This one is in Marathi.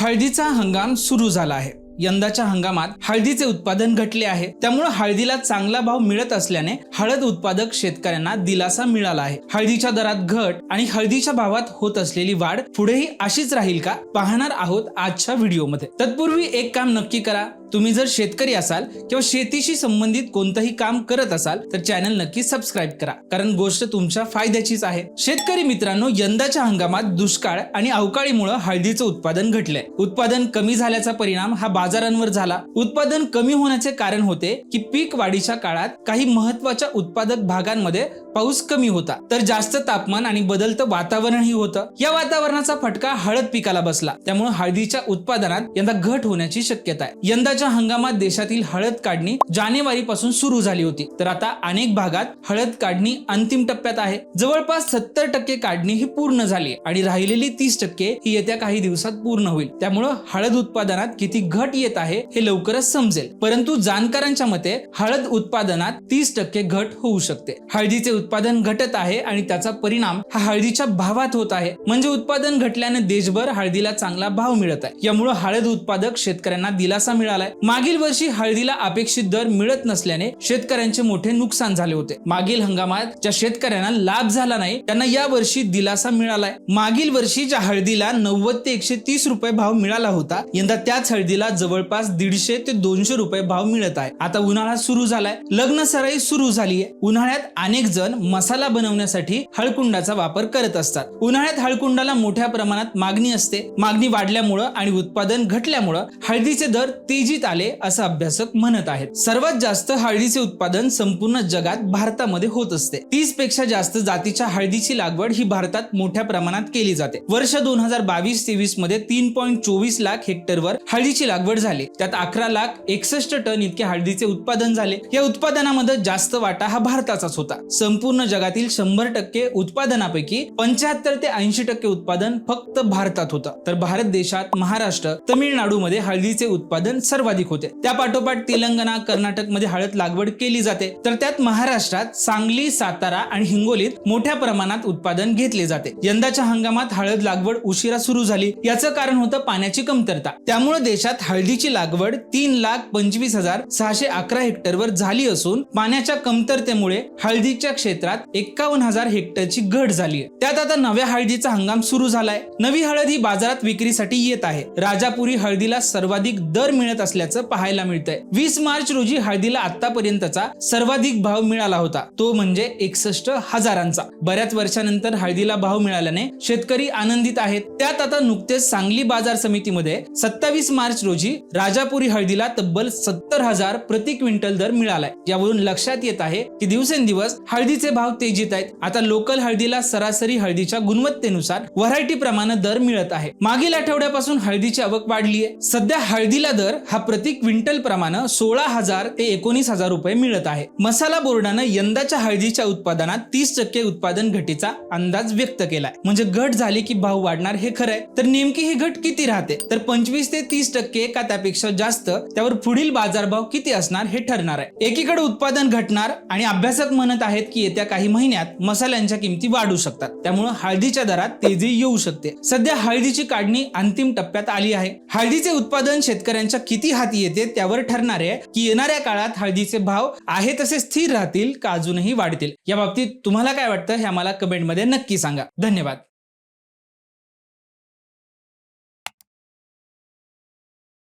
हळदीचा हंगाम सुरू झाला आहे. यंदाच्या हंगामात हळदीचे उत्पादन घटले आहे. त्यामुळे हळदीला चांगला भाव मिळत असल्याने हळद उत्पादक शेतकऱ्यांना दिलासा मिळाला आहे. हळदीच्या दरात घट आणि हळदीच्या भावात होत असलेली वाढ पुढेही अशीच राहील का? पाहणार आहोत आजच्या व्हिडिओमध्ये. तत्पूर्वी एक काम नक्की करा. तुम्ही जर शेतकरी असाल किंवा शेतीशी संबंधित कोणतंही काम करत असाल तर चॅनल नक्की सबस्क्राईब करा. कारण गोष्ट तुमच्या फायद्याचीच आहे. शेतकरी मित्रांनो यंदाच्या हंगामात दुष्काळ आणि अवकाळीमुळे हळदीचं उत्पादन घटलंय. उत्पादन कमी झाल्याचा परिणाम हा बाजारांवर झाला. उत्पादन कमी होण्याचे कारण होते की पीक वाढीच्या काळात काही महत्त्वाच्या उत्पादक भागांमध्ये पाऊस कमी होता तर जास्त तापमान आणि बदलतं वातावरणही होतं. या वातावरणाचा फटका हळद पिकाला बसला. त्यामुळे हळदीच्या उत्पादनात यंदा घट होण्याची शक्यता आहे. यंदाच्या हंगामात देशातील हळद काढणी जानेवारी पासून सुरू झाली होती. तर आता अनेक भागात हळद काढणी अंतिम टप्प्यात आहे. जवळपास सत्तर टक्के काढणी ही पूर्ण झाली आणि राहिलेली तीस टक्के ही येत्या काही दिवसात पूर्ण होईल. त्यामुळं हळद उत्पादनात किती घट येत आहे हे लवकरच समजेल. परंतु जाणकारांच्या मते हळद उत्पादनात तीस टक्के घट होऊ शकते. हळदीचे उत्पादन घटत आहे आणि त्याचा परिणाम हा हळदीच्या भावात होत आहे. म्हणजे उत्पादन घटल्याने देशभर हळदीला चांगला भाव मिळत आहे. यामुळे हळद उत्पादक शेतकऱ्यांना दिलासा मिळालाय. मागील वर्षी हळदीला अपेक्षित दर मिळत नसल्याने शेतकऱ्यांचे मोठे नुकसान झाले होते. मागील हंगामात ज्या शेतकऱ्यांना लाभ झाला नाही त्यांना या वर्षी दिलासा मिळालाय. मागील वर्षी ज्या हळदीला नव्वद ते एकशे तीस रुपये भाव मिळाला होता यंदा त्याच हळदीला जवळपास दीडशे ते दोनशे रुपये भाव मिळत आहे. आता उन्हाळा सुरू झालाय. लग्न सराई सुरू झाली आहे उन्हाळ्यात अनेक जण मसाला बनवण्यासाठी हळकुंडाचा वापर करत असतात. उन्हाळ्यात हळकुंडाला मोठ्या प्रमाणात मागणी असते. मागणी वाढल्यामुळं आणि उत्पादन घटल्यामुळं हळदीचे दर तेजीत आले असं अभ्यासक म्हणत आहेत. सर्वात जास्त हळदीचे उत्पादन संपूर्ण जगात भारतामध्ये होत असते. तीसपेक्षा जास्त जातीच्या हळदीची लागवड ही भारतात मोठ्या प्रमाणात केली जाते. वर्ष दोन हजार बावीस तेवीसमध्ये तीन पॉईंट चोवीस लाख हेक्टरवर हळदीची लागवड झाली. त्यात अकरा लाख एकसष्ट टन इतके हळदीचे उत्पादन झाले. या उत्पादनामध्ये जास्त वाटा हा भारताचाच होता. संपूर्ण जगातील शंभर टक्के उत्पादनापैकी पंच्याहत्तर ते ऐंशी टक्के उत्पादन फक्त भारतात होतं. तर भारत देशात महाराष्ट्र तमिळनाडूमध्ये हळदीचे उत्पादन सर्वाधिक होते. त्या पाठोपाठ तेलंगणा कर्नाटकमध्ये हळद लागवड केली जाते. तर त्यात महाराष्ट्रात सांगली सातारा आणि हिंगोलीत मोठ्या प्रमाणात उत्पादन घेतले जाते. यंदाच्या हंगामात हळद लागवड उशिरा सुरू झाली. याचं कारण होतं पाण्याची कमतरता. त्यामुळे देशात हळदीची लागवड तीन लाख पंचवीस हजार सहाशे अकरा हेक्टरवर झाली असून पाण्याच्या कमतरतेमुळे हळदीच्या क्षेत्रात एक्कावन्न हजार हेक्टरची घट झाली आहे त्यात आता नव्या हळदीचा हंगाम सुरू झालाय. नवी हळद ही बाजारात विक्रीसाठी येत आहे. राजापुरी हळदीला सर्वाधिक दर मिळत असल्याचं पाहायला मिळतंय. वीस मार्च रोजी हळदीला आतापर्यंतचा सर्वाधिक भाव मिळाला होता. तो म्हणजे एकसष्ट हजारांचा. बऱ्याच वर्षानंतर हळदीला भाव मिळाल्याने शेतकरी आनंदित आहेत. त्यात आता नुकतेच सांगली बाजार समितीमध्ये सत्तावीस मार्च रोजी राजापुरी हळदीला तब्बल सत्तर हजार प्रति क्विंटल दर मिळालाय. यावरून लक्षात येत आहे की दिवसेंदिवस हळदी हळदीचे भाव तेजीत आहेत. आता लोकल हळदीला सरासरी हळदीच्या गुणवत्तेनुसार व्हरायटी प्रमाणे दर मिळत आहे. मागील आठवड्यापासून हळदीची आवक वाढली आहे. सध्या हळदीला दर हा प्रति क्विंटल प्रमाणे सोळा हजार ते एकोणीस हजार रुपये मिळत आहे. मसाला बोर्डानं यंदाच्या हळदीच्या उत्पादनात तीस टक्के उत्पादन घटीचा अंदाज व्यक्त केलाय. म्हणजे घट झाली की भाव वाढणार हे खरंय तर नेमकी ही घट किती राहते? तर पंचवीस ते तीस टक्के का त्यापेक्षा जास्त? त्यावर पुढील बाजारभाव किती असणार हे ठरणार आहे. एकीकडे उत्पादन घटणार आणि अभ्यासक म्हणत आहेत की येत्या काही महिन्यात मसाल्यांच्या किमती वाढू शकतात. त्यामुळे हळदीच्या दरात तेजी येऊ शकते. सध्या हळदीची काढणी अंतिम टप्प्यात आली आहे. हळदीचे उत्पादन शेतकऱ्यांच्या किती हाती येते त्यावर ठरणार आहे की येणाऱ्या काळात हळदीचे भाव आहे तसे स्थिर राहतील का अजूनही वाढतील? या बाबतीत तुम्हाला काय वाटतं हे आम्हाला कमेंटमध्ये नक्की सांगा. धन्यवाद.